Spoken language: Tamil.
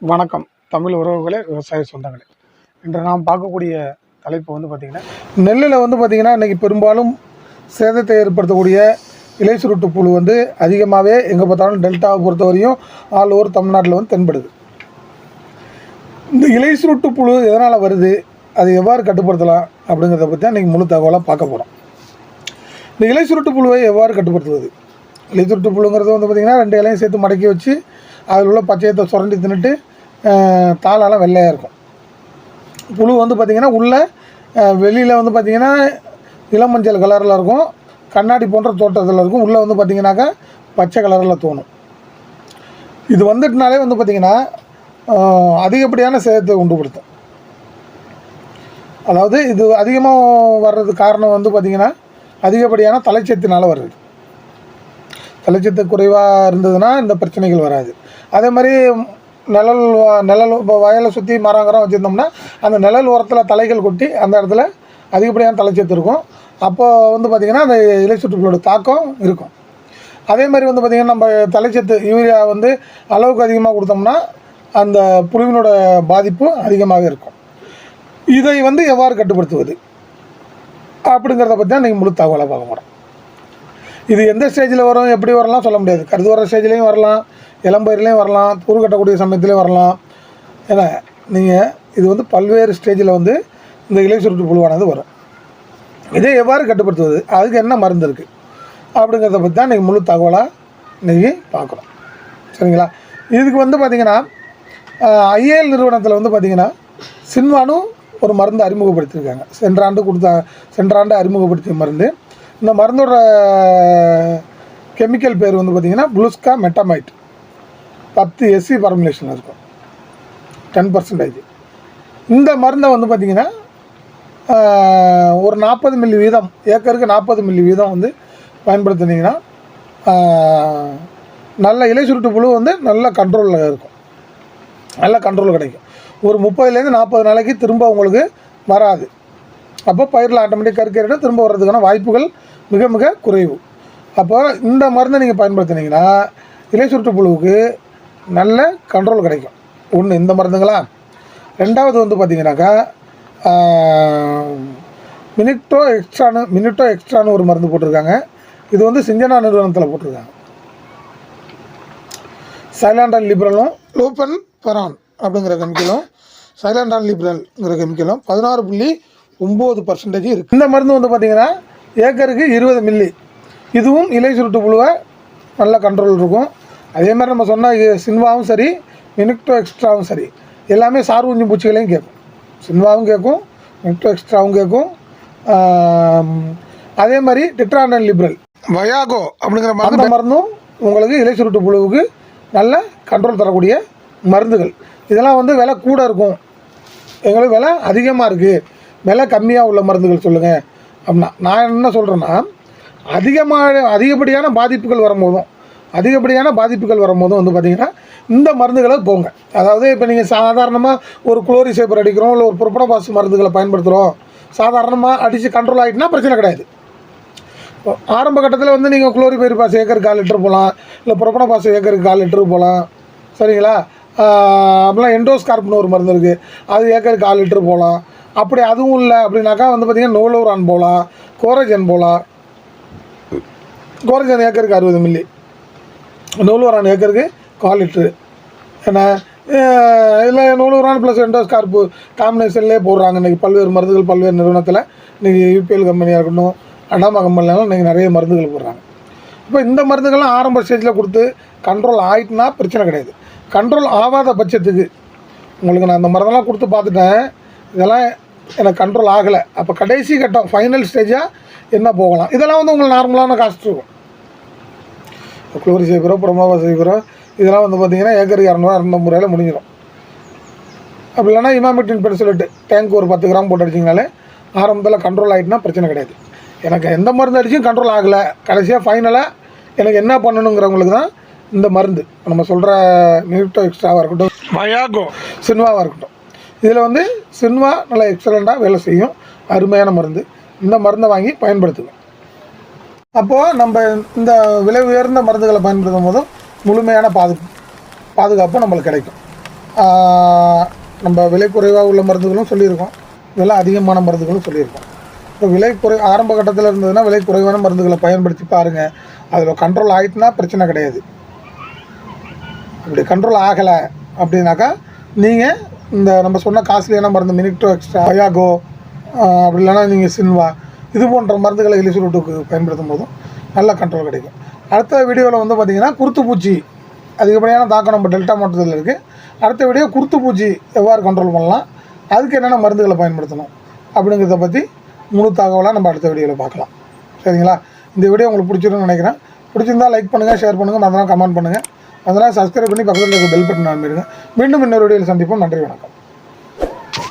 வணக்கம். தமிழ் உறவுகளே விவசாய சொந்தங்களே. இன்று நாம் பார்க்கக்கூடிய தலைப்பு வந்து பார்த்திங்கன்னா நெல்லில் வந்து பார்த்திங்கன்னா இன்றைக்கி பெரும்பாலும் சேதத்தை ஏற்படுத்தக்கூடிய இலை சுருட்டு புழு வந்து அதிகமாகவே எங்கே பார்த்தாலும் டெல்டாவை பொறுத்தவரையும் ஆல் ஓவர் தமிழ்நாட்டில் வந்து தென்படுது. இந்த இலை சுருட்டு புழு எதனால் வருது அதை எவ்வாறு கட்டுப்படுத்தலாம் அப்படிங்கிறத பற்றி தான் இன்றைக்கி முழு தகவலாக பார்க்க போகிறோம் இந்த இலை சுருட்டு புழுவை எவ்வாறு கட்டுப்படுத்துவது? இலை சுருட்டு புழுங்கிறது வந்து பார்த்திங்கன்னா ரெண்டு இலையும் சேர்த்து மடக்கி வச்சு அதில் உள்ள பச்சையத்தை சுரண்டி தின்னுட்டு தாளாலாம் வெள்ளையாக இருக்கும். புழு வந்து பார்த்திங்கன்னா உள்ளே வெளியில் வந்து பார்த்திங்கன்னா இளமஞ்சள் கலரில் இருக்கும். கண்ணாடி போன்ற தோட்டத்தில் இருக்கும். உள்ளே வந்து பார்த்திங்கனாக்கா பச்சை கலரில் தோணும். இது வந்துட்டுனாலே வந்து பார்த்திங்கன்னா அதிகப்படியான சேதத்தை உண்டுபடுத்தும். அதாவது இது அதிகமாக வர்றதுக்கு காரணம் வந்து பார்த்திங்கன்னா அதிகப்படியான தலைச்சத்தினால் வருது. தலைச்சத்து குறைவாக இருந்ததுன்னா இந்த பிரச்சனைகள் வராது. அதே மாதிரி நிழல் நிழல் இப்போ வயலை சுற்றி மரங்கிறம் வச்சுருந்தோம்னா அந்த நிழல் உரத்தில் தலைகள் கொட்டி அந்த இடத்துல அதிகப்படியான தலைச்சத்து இருக்கும் அப்போது வந்து பார்த்திங்கன்னா அந்த இலை சுற்றுகளோட தாக்கம் இருக்கும். அதே மாதிரி வந்து பார்த்திங்கன்னா நம்ம தலைச்சத்து யூரியா வந்து அளவுக்கு அதிகமாக கொடுத்தோம்னா அந்த புழுவினோட பாதிப்பு அதிகமாக இருக்கும். இதை வந்து எவ்வாறு கட்டுப்படுத்துவது? அப்படிங்கிறத பற்றி தான் நீங்கள் முழு தகவலை பார்க்க போகிறோம் இது எந்த ஸ்டேஜில் வரும் எப்படி வரலாம் சொல்ல முடியாது. கருது வர ஸ்டேஜ்லேயும் வரலாம் இளம்பயிர்லேயும் வரலாம் தூர் கட்டக்கூடிய சமயத்துலேயும் வரலாம். ஏன்னா நீங்கள் இது வந்து பல்வேறு ஸ்டேஜில் வந்து இந்த இலை சுருட்டு புழுவானது வரும். இதை எவ்வாறு கட்டுப்படுத்துவது? அதுக்கு என்ன மருந்து இருக்குது அப்படிங்கிறத பற்றி தான் இன்றைக்கி முழு தகவலாக இன்றைக்கி பார்க்குறோம் சரிங்களா? இதுக்கு வந்து பார்த்திங்கன்னா ஐஏஎல் நிறுவனத்தில் வந்து பார்த்திங்கன்னா சின்வானும் ஒரு மருந்து அறிமுகப்படுத்தியிருக்காங்க. சென்ற ஆண்டு கொடுத்த சென்ற ஆண்டு அறிமுகப்படுத்திய மருந்து. இந்த மருந்தோட கெமிக்கல் பேர் வந்து பார்த்திங்கன்னா ப்ளூஸ்கா மெட்டமைட் பத்து எஸ்சி ஃபார்முலேஷன் இருக்கும். டென் பர்சன்டேஜ் இந்த மருந்தை வந்து பார்த்திங்கன்னா ஒரு நாற்பது மில்லி வீதம் ஏக்கருக்கு நாற்பது மில்லி வீதம் வந்து பயன்படுத்துனீங்கன்னா நல்ல இலை சுருட்டு புழு வந்து நல்ல கண்ட்ரோலில் இருக்கும். நல்ல கண்ட்ரோல் கிடைக்கும். ஒரு முப்பதுலேருந்து நாற்பது நாளைக்கு திரும்ப உங்களுக்கு வராது. அப்போ பயிரில் ஆட்டோமேட்டிக் கருக்கேறிடும் திரும்ப வர்றதுக்கான வாய்ப்புகள் மிக மிக குறைவு. அப்போ இந்த மருந்தை நீங்கள் பயன்படுத்துனீங்கன்னா இலை சுருட்டு புழுவுக்கு நல்ல கண்ட்ரோல் கிடைக்கும். ஒன்று இந்த மருந்துங்களா? ரெண்டாவது வந்து பார்த்தீங்கன்னாக்கா மினிட்டோ எக்ஸ்ட்ரானு மினிட்டோ எக்ஸ்ட்ரான்னு ஒரு மருந்து போட்டிருக்காங்க. இது வந்து சிஞ்சனா நிறுவனத்தில் போட்டிருக்காங்க. சைலாண்டான் லிபரலும் லூப்பன் பரான் அப்படிங்கிற கெமிக்கலும் சைலாண்டான் லிபரல்ங்கிற கெமிக்கலும் பதினாறு புள்ளி ஒம்பது பர்சன்டேஜ் இருக்குது இந்த மருந்து வந்து பார்த்திங்கன்னா ஏக்கருக்கு இருபது மில்லி இதுவும் இலை சுருட்டு புழுவை நல்ல கண்ட்ரோல் இருக்கும். அதே மாதிரி நம்ம சொன்ன இ- சின்வாவும் சரி மினிக்டோ எக்ஸ்ட்ராவும் சரி எல்லாமே சார் ஊஞ்சி பூச்சிகளையும் கேட்கும். சின்வாவும் கேட்கும் மினிக்டோ எக்ஸ்ட்ராவும் கேட்கும். அதே மாதிரி டிட்ரானல் லிபரல் வயாகோ அப்படிங்கிற மருந்து மருந்தும் உங்களுக்கு இலை சுருட்டு புழுவுக்கு நல்ல கண்ட்ரோல் தரக்கூடிய மருந்துகள். இதெல்லாம் வந்து விலை கூட இருக்கும். எங்களுக்கு விலை அதிகமாக இருக்குது விலை கம்மியாக உள்ள மருந்துகள் சொல்லுங்கள் அப்படின்னா நான் என்ன சொல்கிறேன்னா அதிகமாக அதிகப்படியான பாதிப்புகள் வரும்போதும் அதிகப்படியான பாதிப்புகள் வரும்போதும் வந்து பார்த்திங்கன்னா இந்த மருந்துகளை போங்க. அதாவது இப்போ நீங்கள் சாதாரணமாக ஒரு குளோரி சேப்பர் அடிக்கிறோம் இல்லை ஒரு புறப்படபாசு மருந்துகளை பயன்படுத்துகிறோம் சாதாரணமாக அடித்து கண்ட்ரோல் ஆகிட்டுனா பிரச்சனை கிடையாது. ஆரம்ப கட்டத்தில் வந்து நீங்கள் குளோரி பயிர் பாஸ் ஏக்கருக்கு கால் லிட்டர் போகலாம் இல்லை புறப்பட பாசு ஏக்கருக்கு கால் லிட்டர் போகலாம் சரிங்களா? அப்படிலாம் எண்டோஸ்கார்ப்னு ஒரு மருந்து இருக்குது அது ஏக்கருக்கு கால் லிட்டர் போகலாம் அப்படி அதுவும் இல்லை. அப்படின்னாக்கா வந்து பார்த்திங்கன்னா நோலோரான் போகலாம் கோரஜன் போகலாம் கோரஜன் ஏக்கருக்கு அறுபது மில்லி. நூலூரான் ஏக்கருக்கு கால் லிட்ரு. ஏன்னா இல்லை நூலூரான் ப்ளஸ் எண்டோஸ்கார்ப்பு காம்பினேஷன்லேயே போடுறாங்க. இன்றைக்கி பல்வேறு மருந்துகள் பல்வேறு நிறுவனத்தில். இன்றைக்கி யூபிஎல் கம்பெனியாக இருக்கட்டும் அடாமா கம்பெனிலாம் இன்றைக்கி நிறைய மருந்துகள் போடுறாங்க. இப்போ இந்த மருந்துகள்லாம் ஆரம்ப ஸ்டேஜில் கொடுத்து கண்ட்ரோல் ஆயிட்டுனா பிரச்சனை கிடையாது. கண்ட்ரோல் ஆகாத பட்சத்துக்கு உங்களுக்கு நான் அந்த மருந்தெல்லாம் கொடுத்து பார்த்துட்டேன். இதெல்லாம் எனக்கு கண்ட்ரோல் ஆகலை. அப்போ கடைசி கட்டம் ஃபைனல் ஸ்டேஜாக என்ன போகலாம்? இதெல்லாம் வந்து உங்களுக்கு நார்மலான காஸ்ட் இருக்கும் குளோரி சேப்பரோ புறமாவா சேப்பரோ இதெல்லாம் வந்து பார்த்தீங்கன்னா ஏக்கருக்கு இரநூறுவா இரநூத்தம்பது ரூபாயில் முடிஞ்சிடும். அப்படி இல்லைன்னா இமாமெட்டின் பென்சிலேட்டு டேங்க் ஒரு பத்து கிராம் போட்டு அடிச்சிங்கனாலே ஆரம்பத்தில் கண்ட்ரோல் ஆகிட்டுனா பிரச்சனை கிடையாது. எனக்கு எந்த மருந்து அடிச்சும் கண்ட்ரோல் ஆகலை. கடைசியாக ஃபைனலாக எனக்கு என்ன பண்ணணுங்கிறவங்களுக்கு தான் இந்த மருந்து. நம்ம சொல்கிற நியூட்டோ எக்ஸ்ட்ராவாக இருக்கட்டும் வயாகோ சின்வாவாக இருக்கட்டும். இதில் வந்து சின்வா நல்லா எக்ஸலண்ட்டாக வேலை செய்யும். அருமையான மருந்து. இந்த மருந்தை வாங்கி பயன்படுத்துவேன் அப்போது நம்ம இந்த விலை உயர்ந்த மருந்துகளை பயன்படுத்தும் போதும் முழுமையான பாது பாதுகாப்பு நம்மளுக்கு கிடைக்கும். நம்ம விலை குறைவாக உள்ள மருந்துகளும் சொல்லியிருக்கோம். விலை அதிகமான மருந்துகளும் சொல்லியிருக்கோம். இப்போ விலை குறை ஆரம்ப கட்டத்தில் இருந்ததுன்னா விலை குறைவான மருந்துகளை பயன்படுத்தி பாருங்கள் அதில் கண்ட்ரோல் ஆகிட்டுனா பிரச்சனை கிடையாது. அப்படி கண்ட்ரோல் ஆகலை அப்படின்னாக்கா நீங்கள் இந்த நம்ம சொன்ன காஸ்ட்லியான மருந்து மினிக்டோ எக்ஸ்ட்ரா பயாகோ அப்படி இல்லைன்னா நீங்கள் சின்வா இது போன்ற மருந்துகளை எலிசுரூட்டுக்கு பயன்படுத்தும் போதும் நல்ல கண்ட்ரோல் கிடைக்கும். அடுத்த வீடியோவில் வந்து பார்த்திங்கன்னா குருத்துப்பூச்சி அதிகப்படியான தாக்கம் நம்ம டெல்டா மாவட்டத்தில் இருக்குது அடுத்த வீடியோ குருத்துப்பூச்சி எவ்வாறு கண்ட்ரோல் பண்ணலாம் அதுக்கு என்னென்ன மருந்துகளை பயன்படுத்தணும் அப்படிங்கிறத பற்றி முழு தகவலாக நம்ம அடுத்த வீடியோவில் பார்க்கலாம். சரிங்களா? இந்த வீடியோ உங்களுக்கு பிடிச்சிருன்னு நினைக்கிறேன். பிடிச்சிருந்தா லைக் பண்ணுங்கள் ஷேர் பண்ணுங்கள் மறந்துடாம கமெண்ட் பண்ணுங்கள் அதனால் சப்ஸ்கிரைப் பண்ணி பக்கத்தில் இருக்க பெல் பட்டன் அனுப்பிடுங்க மீண்டும் இன்னொரு வீடியோவில் சந்திப்போம். நன்றி வணக்கம்.